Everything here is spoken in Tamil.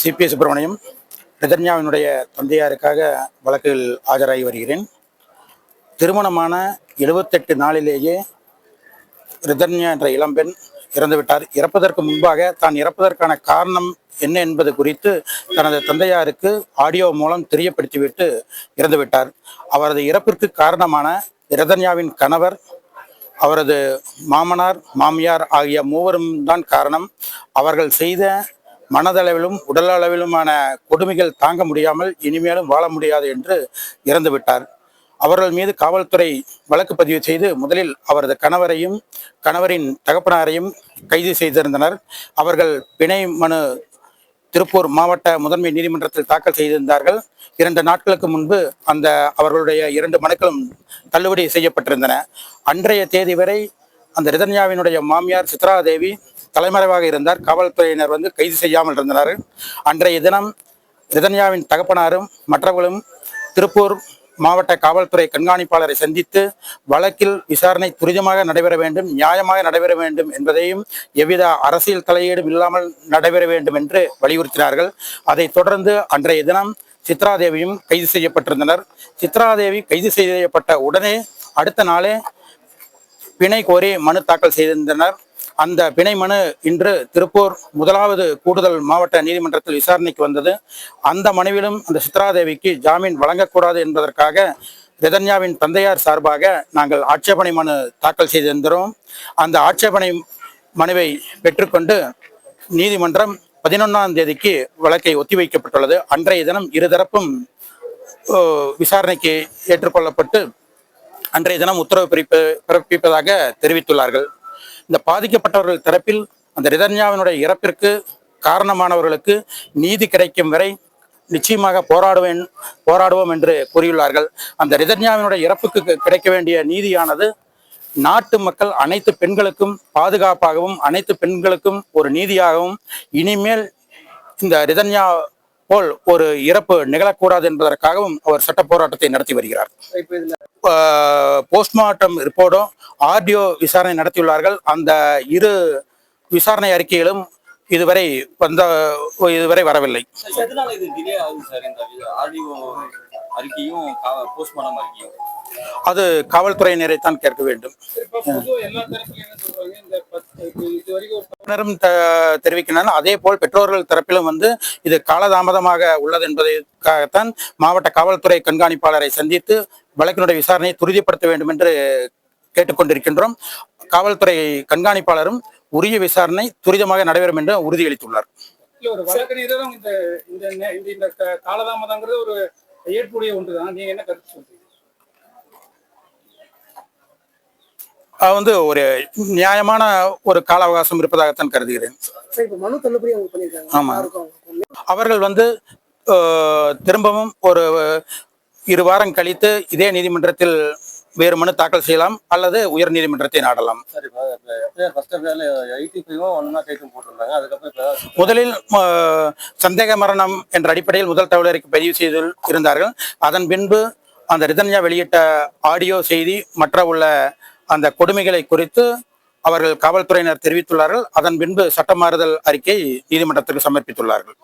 சிபி சுப்பிரமணியம் ரிதன்யாவினுடைய தந்தையாருக்காக வழக்கில் ஆஜராகி வருகிறேன். திருமணமான எழுபத்தெட்டு நாளிலேயே ரிதன்யா என்ற இளம்பெண் இறந்துவிட்டார். இறப்பதற்கு முன்பாக தான் இறப்பதற்கான காரணம் என்ன என்பது குறித்து தனது தந்தையாருக்கு ஆடியோ மூலம் தெரியப்படுத்திவிட்டு இறந்துவிட்டார். அவரது இறப்பிற்கு காரணமான ரிதன்யாவின் கணவர் அவரது மாமனார் மாமியார் ஆகிய மூவரும் தான் காரணம். அவர்கள் செய்த மனதளவிலும் உடலளவிலுமான கொடுமைகள் தாங்க முடியாமல் இனிமேலும் வாழ முடியாது என்று இறந்துவிட்டார். அவர்கள் மீது காவல்துறை வழக்கு பதிவு செய்து முதலில் அவரது கணவரையும் கணவரின் தகப்பனாரையும் கைது செய்திருந்தனர். அவர்கள் பிணை மனு திருப்பூர் மாவட்ட முதன்மை நீதிமன்றத்தில் தாக்கல் செய்திருந்தார்கள். இரண்டு நாட்களுக்கு முன்பு அந்த அவர்களுடைய இரண்டு மனுக்களும் தள்ளுபடி செய்யப்பட்டிருந்தன. அன்றைய தேதி வரை அந்த ரிதன்யாவினுடைய மாமியார் சித்ராதேவி தலைமறைவாக இருந்தார். காவல்துறையினர் வந்து கைது செய்யாமல் இருந்தனர். அன்றைய தினம் ரிதன்யாவின் தகப்பனாரும் மற்றவர்களும் திருப்பூர் மாவட்ட காவல்துறை கண்காணிப்பாளரை சந்தித்து வழக்கில் விசாரணை துரிதமாக நடைபெற வேண்டும் நியாயமாக நடைபெற வேண்டும் என்பதையும் எவ்வித அரசியல் தலையீடும் இல்லாமல் நடைபெற வேண்டும் என்று வலியுறுத்தினார்கள். அதைத் தொடர்ந்து அன்றைய தினம் சித்ராதேவியும் கைது செய்யப்பட்டிருந்தனர். சித்ராதேவி கைது செய்யப்பட்ட உடனே அடுத்த நாளே பிணை கோரி மனு தாக்கல் செய்திருந்தனர். அந்த பிணை மனு இன்று திருப்பூர் முதலாவது கூடுதல் மாவட்ட நீதிமன்றத்தில் விசாரணைக்கு வந்தது. அந்த மனுவிலும் அந்த சித்ராதேவிக்கு ஜாமீன் வழங்கக்கூடாது என்பதற்காக ரிதன்யாவின் தந்தையார் சார்பாக நாங்கள் ஆட்சேபனை மனு தாக்கல் செய்திருந்தோம். அந்த ஆட்சேபனை மனுவை பெற்றுக்கொண்டு நீதிமன்றம் பதினொன்றாம் தேதிக்கு வழக்கை ஒத்திவைக்கப்பட்டுள்ளது. அன்றைய தினம் இருதரப்பும் விசாரணைக்கு ஏற்றுக்கொள்ளப்பட்டு அன்றைய தினம் உத்தரவு பிறப்பிப்பதாக தெரிவித்துள்ளார்கள். இந்த பாதிக்கப்பட்டவர்கள் தரப்பில் அந்த ரிதன்யாவினுடைய இறப்பிற்கு காரணமானவர்களுக்கு நீதி கிடைக்கும் வரை நிச்சயமாக போராடுவேன் போராடுவோம் என்று கூறியுள்ளார்கள். அந்த ரிதன்யாவினுடைய இறப்புக்கு கிடைக்க வேண்டிய நீதியானது நாட்டு மக்கள் அனைத்து பெண்களுக்கும் பாதுகாப்பாகவும் அனைத்து பெண்களுக்கும் ஒரு நீதியாகவும் இனிமேல் இந்த ரிதன்யா போல் ஒரு இறப்பு நிகழக்கூடாது என்பதற்காகவும் அவர் சட்ட போராட்டத்தை நடத்தி வருகிறார். போஸ்ட்மார்ட்டம் ரிப்போர்ட்டும் ஆடியோ விசாரணை நடத்தியுள்ளார்கள். அந்த இரு விசாரணை அறிக்கைகளும் இதுவரை வந்த இதுவரை வரவில்லை. அறிக்கையும் அறிக்கையும்? அது காவல்துறையினரை தான் கேட்க வேண்டும். தெரிவிக்கின்றனர் அதே போல் பெற்றோர்கள் தரப்பிலும் வந்து இது காலதாமதமாக உள்ளது என்பதற்காகத்தான் மாவட்ட காவல்துறை கண்காணிப்பாளரை சந்தித்து வழக்கினுடைய விசாரணையை துரிதப்படுத்த வேண்டும் என்று கேட்டுக்கொண்டிருக்கின்றோம் காவல்துறை கண்காணிப்பாளரும் உரிய விசாரணை துரிதமாக நடைபெறும் என்று உறுதியளித்துள்ளார். ஒரு வழக்கறிஞரும் இந்த இந்த காலதாமதங்கிறது ஒரு ஏற்புடைய ஒன்றுதான். நீங்க என்ன கருத்து சொல்றீங்க? வந்து ஒரு நியாயமான ஒரு கால அவகாசம் இருப்பதாகத்தான் கருதுகிறேன். சார் இப்போ மனு தள்ளுபடி அவங்க பண்ணியிருக்காங்க ஆமா. யாருக்கும் அவங்க அவர்கள் வந்து திரும்பவும் ஒரு இரு வாரம் கழித்து இதே நீதிமன்றத்தில் வேறு மனு தாக்கல் செய்யலாம் அல்லது உயர் நீதிமன்றத்தை நாடலாம். முதலில் சந்தேக மரணம் என்ற அடிப்படையில் முதல் தகவல் அறிக்கை பதிவு செய்து இருந்தார்கள். அதன் பின்பு அந்த ரிதன்யா வெளியிட்ட ஆடியோ செய்தி மற்ற உள்ள அந்த கொடுமைகளை குறித்து அவர்கள் காவல்துறையினர் தெரிவித்துள்ளார்கள். அதன் பின்பு சட்டமாறுதல் அறிக்கை நீதிமன்றத்திற்கு சமர்ப்பித்துள்ளார்கள்.